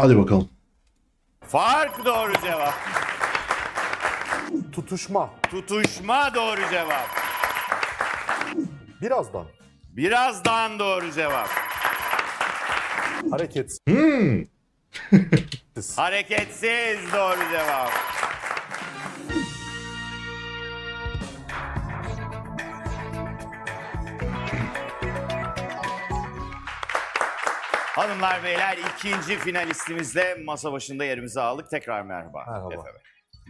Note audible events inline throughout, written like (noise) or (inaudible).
Hadi bakalım. Fark doğru cevap. Tutuşma. Tutuşma doğru cevap. Birazdan. Birazdan doğru cevap. Hareketsiz. Hmm. Hareketsiz doğru cevap. Hanımlar beyler ikinci finalistimizle masa başında yerimizi aldık. Tekrar merhaba. Merhaba.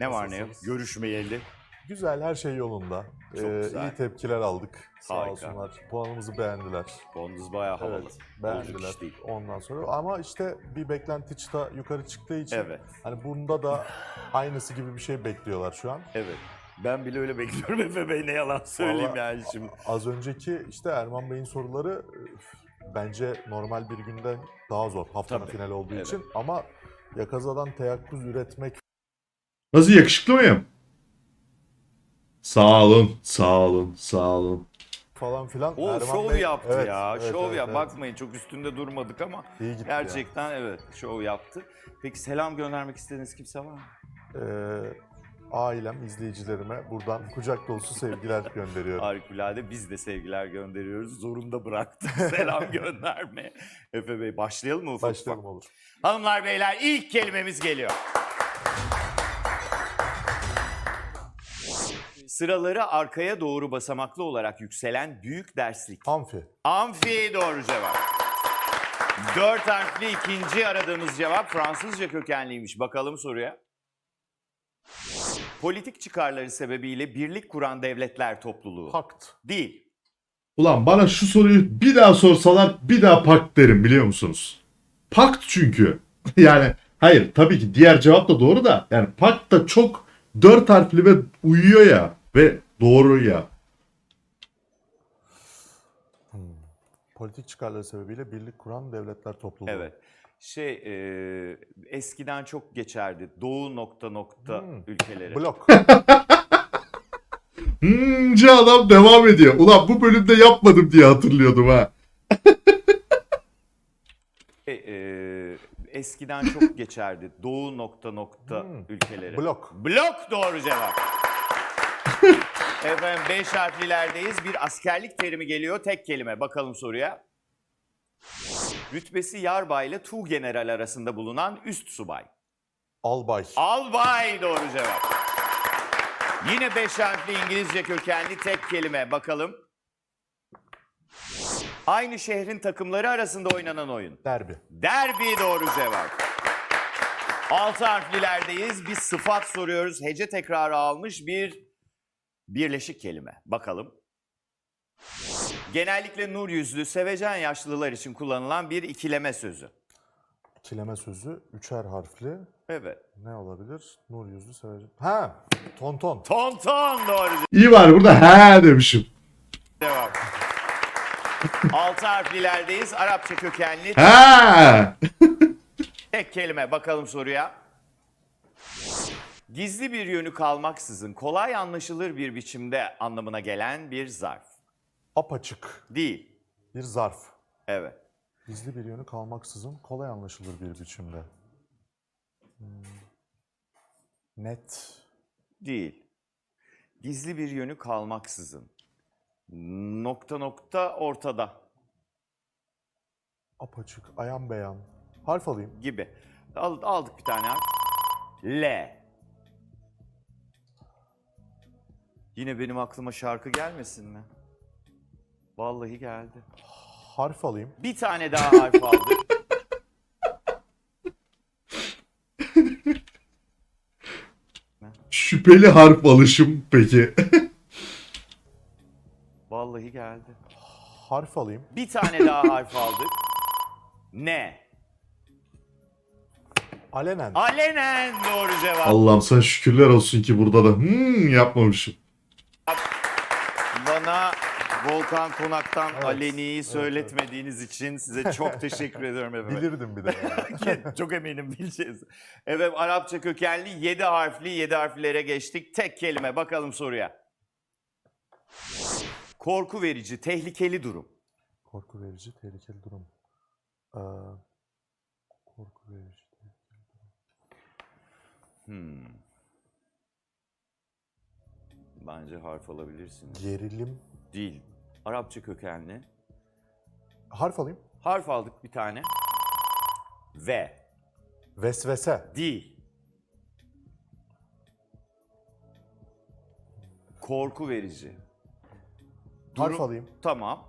Ne var ne yok? Görüşmeyeli. Güzel, her şey yolunda. Çok Ee, güzel. iyi tepkiler aldık. Sağ Harika. olsunlar. Puanımızı beğendiler. Bonunuz bayağı havalı. Evet, Olacak beğendiler. iş değil. Ondan sonra ama işte bir beklenti çıta yukarı çıktığı için Evet. hani bunda da aynısı gibi bir şey bekliyorlar şu an. Evet. Ben bile öyle bekliyorum (laughs) Efe Bey ne yalan söyleyeyim Vallahi- yani şimdi. Az önceki işte Erman Bey'in soruları üf, bence normal bir günden daha zor haftanın Tabii, finali olduğu evet. için ama Yakaza'dan teyakkuz üretmek Nasıl yakışıklı mıyım? Sağ olun, sağ olun, sağ olun. falan filan. O Erman şov Bey- yaptı Evet, ya. evet, şov evet, ya. evet. Bakmayın çok üstünde durmadık ama İyi gitti ya. gerçekten evet şov yaptı. Peki selam göndermek istediğiniz kimse var mı? Ee, ailem, izleyicilerime buradan kucak dolusu sevgiler (laughs) gönderiyorum. Harikulade biz de sevgiler gönderiyoruz. Zorunda bıraktık (laughs) selam gönderme. Efe Bey başlayalım mı ufak Başlayalım ufak? olur. Hanımlar beyler ilk kelimemiz geliyor. Sıraları arkaya doğru basamaklı olarak yükselen büyük derslik. Amfi. Amfi doğru cevap. Dört harfli ikinci aradığımız cevap Fransızca kökenliymiş. Bakalım soruya. Politik çıkarları sebebiyle birlik kuran devletler topluluğu. Pakt. Değil. Ulan bana şu soruyu bir daha sorsalar bir daha pakt derim biliyor musunuz? Pakt çünkü. (laughs) yani hayır tabii ki diğer cevap da doğru da yani pakt da çok dört harfli ve uyuyor ya ve doğru ya. Politik çıkarları sebebiyle birlik kuran devletler topluluğu. Evet. Şey e, eskiden çok geçerdi. Doğu nokta nokta Hmm. ülkeleri. Blok. (laughs) Hmm, adam devam ediyor. Ulan bu bölümde yapmadım diye hatırlıyordum ha. E, e, eskiden çok (laughs) geçerdi. Doğu nokta nokta Hmm. ülkeleri. Blok. Blok doğru cevap. Efendim beş harflilerdeyiz. Bir askerlik terimi geliyor. Tek kelime. Bakalım soruya. Rütbesi yarbay ile tuğgeneral arasında bulunan üst subay. Albay. Albay doğru cevap. Yine beş harfli İngilizce kökenli tek kelime. Bakalım. Aynı şehrin takımları arasında oynanan oyun. Derbi. Derbi doğru cevap. Altı harflilerdeyiz. Bir sıfat soruyoruz. Hece tekrarı almış bir birleşik kelime. Bakalım. Genellikle nur yüzlü, sevecen yaşlılar için kullanılan bir ikileme sözü. İkileme sözü. Üçer harfli. Evet. Ne olabilir? Nur yüzlü sevecek. Ha! Tonton. Tonton doğru İyi var burada he demişim. cevap. Altı harflilerdeyiz. Arapça kökenli He. tek kelime. Bakalım soruya. Gizli bir yönü kalmaksızın kolay anlaşılır bir biçimde anlamına gelen bir zarf. Apaçık. Değil. Bir zarf. Evet. Gizli bir yönü kalmaksızın kolay anlaşılır bir biçimde. Hmm. Net. Değil. Gizli bir yönü kalmaksızın. Nokta nokta ortada Apaçık. Ayan beyan. Harf alayım. gibi. Al- Aldık bir tane harf. L. Yine benim aklıma şarkı gelmesin mi? Vallahi geldi. Harf alayım. Bir tane daha harf aldık. Şüpheli harf alışım peki. Vallahi geldi. Harf alayım. Bir tane daha harf aldık. Ne? Alenen. Alenen doğru cevap. Allah'ım sana şükürler olsun ki burada da hmm yapmamışım. Bana Volkan Konak'tan Evet, Aleni'yi evet, söyletmediğiniz için size çok (laughs) teşekkür ediyorum efendim. Bilirdim bir de. yani. (laughs) Çok eminim bileceğiz. Evet Arapça kökenli 7 harfli 7 harflere geçtik. Tek kelime bakalım soruya. Korku verici, tehlikeli durum. Korku verici, tehlikeli durum. Ee, korku verici, tehlikeli Hmm. Bence harf alabilirsin. Gerilim. Değil. Arapça kökenli. Harf alayım. Harf aldık bir tane. Ve. Vesvese. Değil. Korku verici. Harf Durum- alayım. Tamam.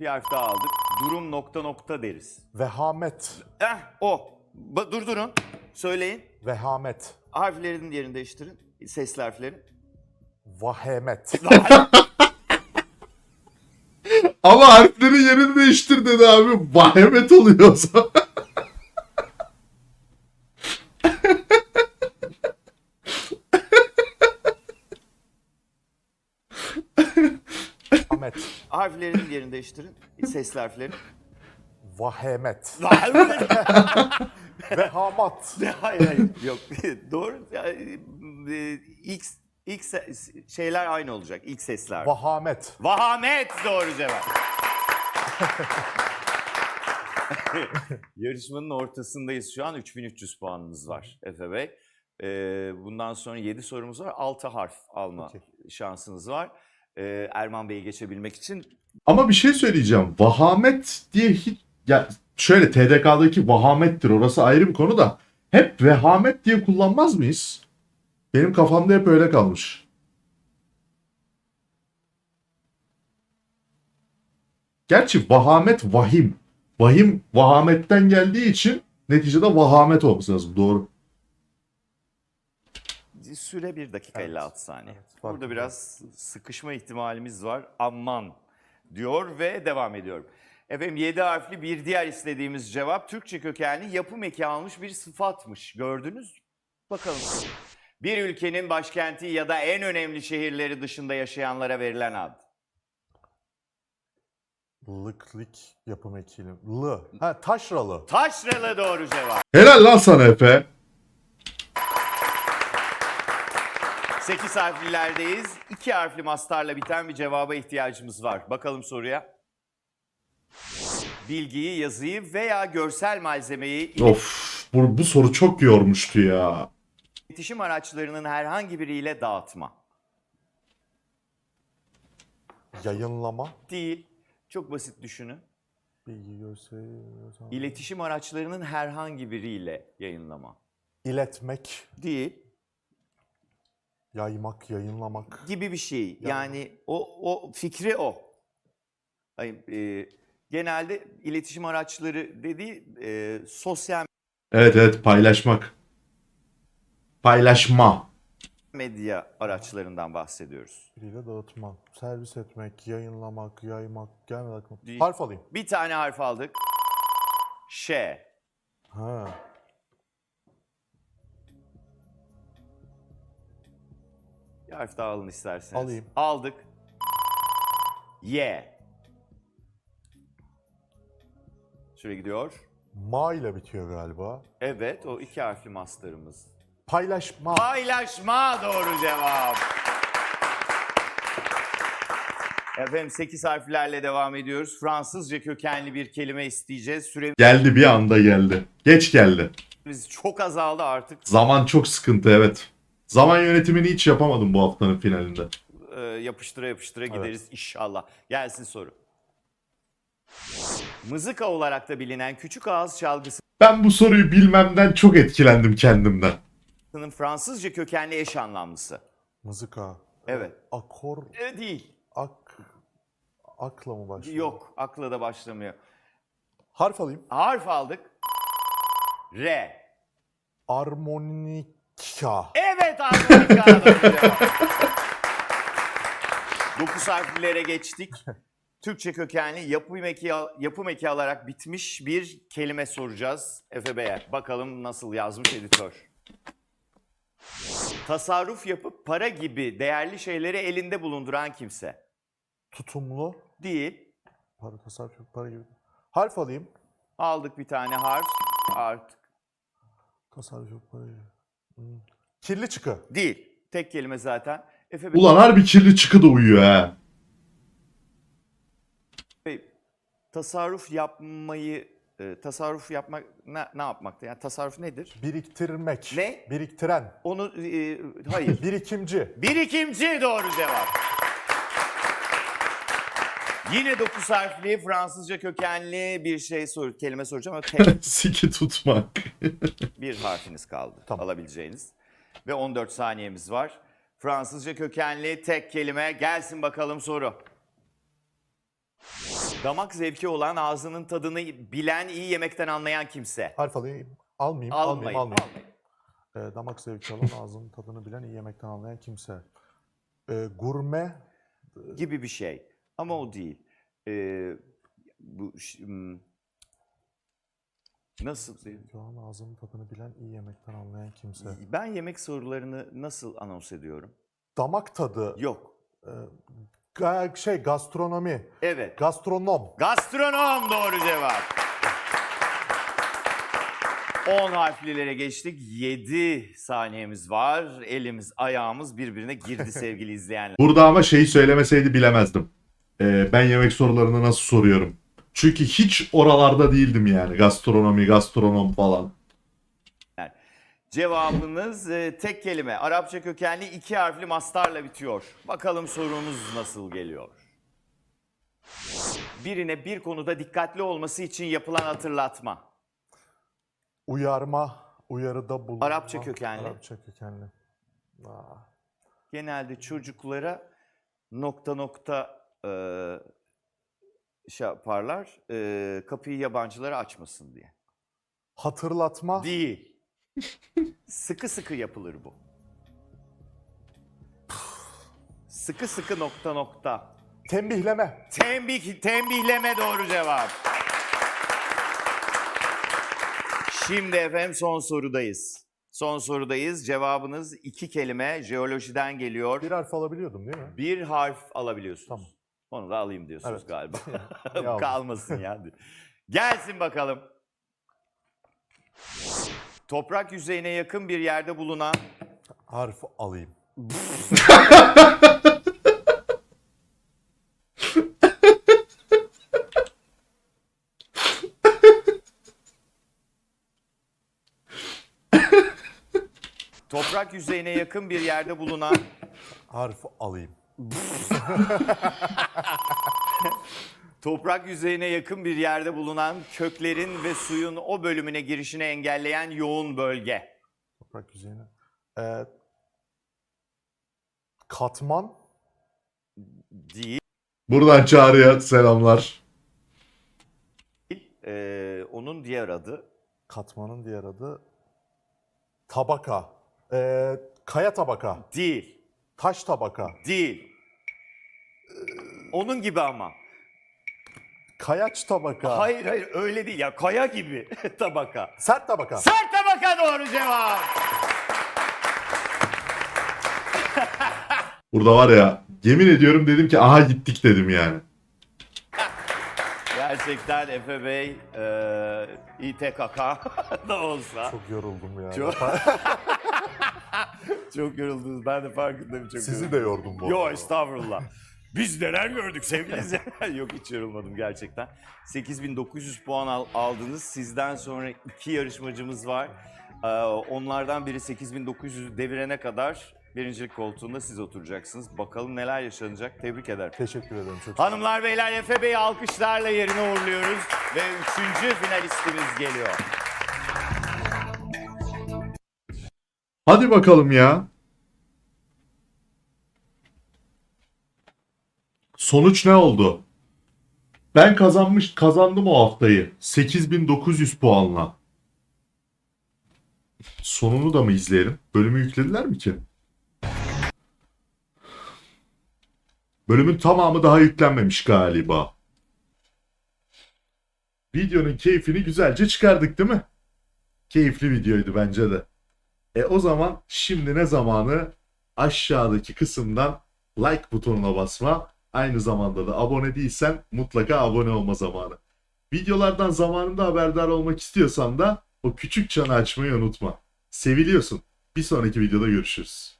Bir harf daha aldık. Durum nokta nokta deriz. Vehamet. Eh o. Ba- durdurun. Söyleyin. Vehamet. Harflerin yerini değiştirin. Sesli harfleri. Vahemet. (laughs) Ama harflerin yerini değiştir dedi abi. Vahemet oluyor o zaman. Vahemet. Harflerin yerini değiştirin. Sesli harfleri. Vahemet. (laughs) Vehamat. hayır hayır. Yok. (laughs) Doğru. Yani, e, ilk, ilk se- şeyler aynı olacak. İlk sesler. Vahamet. Vahamet doğru cevap. (laughs) Yarışmanın ortasındayız şu an. 3300 puanınız var Efe Bey. Ee, bundan sonra 7 sorumuz var. 6 harf alma Okey. şansınız var. Ee, Erman Bey'i geçebilmek için Ama bir şey söyleyeceğim. Vahamet diye hiç... Ya şöyle TDK'daki vahamettir orası ayrı bir konu da. Hep vehamet diye kullanmaz mıyız? Benim kafamda hep öyle kalmış. Gerçi vahamet vahim. Vahim vahametten geldiği için neticede vahamet olması lazım. Doğru. süre 1 dakika Evet. 56 saniye. Evet, Burada biraz sıkışma ihtimalimiz var. Aman diyor ve devam ediyorum. Efendim 7 harfli bir diğer istediğimiz cevap Türkçe kökenli yapım eki almış bir sıfatmış. Gördünüz mü? Bakalım. Bir ülkenin başkenti ya da en önemli şehirleri dışında yaşayanlara verilen ad. Lıklik yapım ekili. Lı. Ha taşralı. Taşralı doğru cevap. Helal lan sana Efe. 8 harflilerdeyiz. 2 harfli mastarla biten bir cevaba ihtiyacımız var. Bakalım soruya. Bilgiyi, yazıyı veya görsel malzemeyi Of bu, bu soru çok yormuştu ya. İletişim araçlarının herhangi biriyle dağıtma. Yayınlama. Değil. Çok basit düşünün. Bilgi gösteri. İletişim araçlarının herhangi biriyle yayınlama. İletmek. Değil. Yaymak, yayınlamak. Gibi bir şey. Yani o, o fikri o. Hayır, e, genelde iletişim araçları dediği e, sosyal Evet evet paylaşmak. Paylaşma. medya araçlarından bahsediyoruz. Biriyle dağıtmak. Servis etmek, yayınlamak, yaymak. Gelmedi aklıma. Değil. Harf alayım. Bir tane harf aldık. Ş. Ha. Bir harf daha alın isterseniz. Alayım. Aldık. Y. Süre gidiyor. Ma ile bitiyor galiba. Evet o iki harfli masterımız. Paylaşma. Paylaşma doğru cevap. Efendim 8 harflerle devam ediyoruz. Fransızca kökenli bir kelime isteyeceğiz. Süremiz Geldi bir anda geldi. Geç geldi. çok azaldı artık. Zaman çok sıkıntı evet. Zaman yönetimini hiç yapamadım bu haftanın finalinde. Ee, yapıştıra yapıştıra gideriz inşallah. Gelsin soru. Mızıka olarak da bilinen küçük ağız çalgısının Ben bu soruyu bilmemden çok etkilendim kendimden. Fransızca kökenli eş anlamlısı. Mızıka. Evet. Akor. E, değil. Ak. Akla mı başlıyor? Yok. Akla da başlamıyor. Harf alayım. Harf aldık. R. Armonika. Evet cevap. (laughs) Dokuz harflilere geçtik. (laughs) Türkçe kökenli yapım eki, yapım eki alarak bitmiş bir kelime soracağız Efe Bey'e. Bakalım nasıl yazmış editör. Tasarruf yapıp para gibi değerli şeyleri elinde bulunduran kimse. Tutumlu. Değil. Para tasarruf yok, para gibi. Harf alayım. Aldık bir tane harf. Artık Tasarruf yok, para gibi. Hmm. Kirli çıkı. değil. Tek kelime zaten. Efe Bey, Ulan harbi kirli çıkı da uyuyor ha. tasarruf yapmayı e, tasarruf yapmak ne, ne yapmakta? Yani tasarruf nedir? Biriktirmek. Ne? Biriktiren. Onu e, hayır. (laughs) Birikimci. Birikimci doğru cevap. Yine 9 harfli Fransızca kökenli bir şey sor, kelime soracağım ama tek (laughs) Siki tutmak. (laughs) bir harfiniz kaldı Tamam. alabileceğiniz. Ve 14 saniyemiz var. Fransızca kökenli tek kelime gelsin bakalım soru. Damak zevki olan ağzının tadını bilen iyi yemekten anlayan kimse. Harf alayım. Almayayım. Almayın. Almayayım. almayayım. almayın. Ee, damak zevki olan ağzının tadını bilen iyi yemekten anlayan kimse. Ee, gurme. gibi bir şey. Ama o değil. Ee, bu ş- hmm, nasıl? Zevki olan ağzının tadını bilen iyi yemekten anlayan kimse. Ben yemek sorularını nasıl anons ediyorum? Damak tadı. Yok. e, ga- şey gastronomi. Evet. Gastronom. Gastronom doğru cevap. 10 harflilere geçtik. 7 saniyemiz var. Elimiz, ayağımız birbirine girdi (laughs) sevgili izleyenler. Burada ama şeyi söylemeseydi bilemezdim. Ee, ben yemek sorularını nasıl soruyorum? Çünkü hiç oralarda değildim yani. Gastronomi, gastronom falan. Cevabınız e, tek kelime. Arapça kökenli iki harfli mastarla bitiyor. Bakalım sorumuz nasıl geliyor? Birine bir konuda dikkatli olması için yapılan hatırlatma. Uyarma. Uyarıda bulunma. Arapça kökenli. Arapça kökenli. Aa, Genelde çocuklara nokta nokta e, şey yaparlar. e, kapıyı yabancılara açmasın diye. Hatırlatma. Değil. Sıkı sıkı yapılır bu. Sıkı sıkı nokta nokta. Tembihleme. Tembih, tembihleme doğru cevap. Şimdi efendim son sorudayız. Son sorudayız. Cevabınız iki kelime jeolojiden geliyor. Bir harf alabiliyordum değil mi? Bir harf alabiliyorsunuz. Tamam. Onu da alayım diyorsunuz Evet. galiba. (laughs) Kalmasın yani. Gelsin bakalım. Toprak yüzeyine yakın bir yerde bulunan Harf alayım. toprak yüzeyine yakın bir yerde bulunan Harf alayım. (laughs) toprak yüzeyine yakın bir yerde bulunan köklerin ve suyun o bölümüne girişini engelleyen yoğun bölge. Toprak yüzeyine. Ee, katman. Değil. Buradan Çağrı'ya selamlar. Ee, onun diğer adı Katmanın diğer adı. Tabaka. Ee, kaya tabaka. değil. Taş tabaka. Değil. Onun gibi ama. Kayaç tabaka. Hayır hayır öyle değil ya kaya gibi (laughs) tabaka. Sert tabaka. Sert tabaka doğru cevap. (laughs) Burada var ya yemin ediyorum dedim ki aha gittik dedim yani. Gerçekten Efe Bey e, İTKK (laughs) da olsa Çok yoruldum ya. Çok- çok yoruldunuz. Ben de farkındayım çok Sizi yoruldum. de yordum bu Yo arada. estağfurullah. Biz neler gördük sevgili izleyenler. Yok hiç yorulmadım gerçekten. 8900 puan al- aldınız. Sizden sonra iki yarışmacımız var. Ee, onlardan biri 8900 devirene kadar birincilik koltuğunda siz oturacaksınız. Bakalım neler yaşanacak. Tebrik ederim. Teşekkür ederim. Çok. Hanımlar beyler Efe Bey'i alkışlarla yerine uğurluyoruz. Ve üçüncü finalistimiz geliyor. Hadi bakalım ya. Sonuç ne oldu? Ben kazanmış kazandım o haftayı. 8900 puanla. Sonunu da mı izleyelim? Bölümü yüklediler mi ki? Bölümün tamamı daha yüklenmemiş galiba. Videonun keyfini güzelce çıkardık değil mi? Keyifli videoydu bence de. E o zaman şimdi ne zamanı? Aşağıdaki kısımdan like butonuna basma. Aynı zamanda da abone değilsen mutlaka abone olma zamanı. Videolardan zamanında haberdar olmak istiyorsan da o küçük çanı açmayı unutma. Seviliyorsun. Bir sonraki videoda görüşürüz.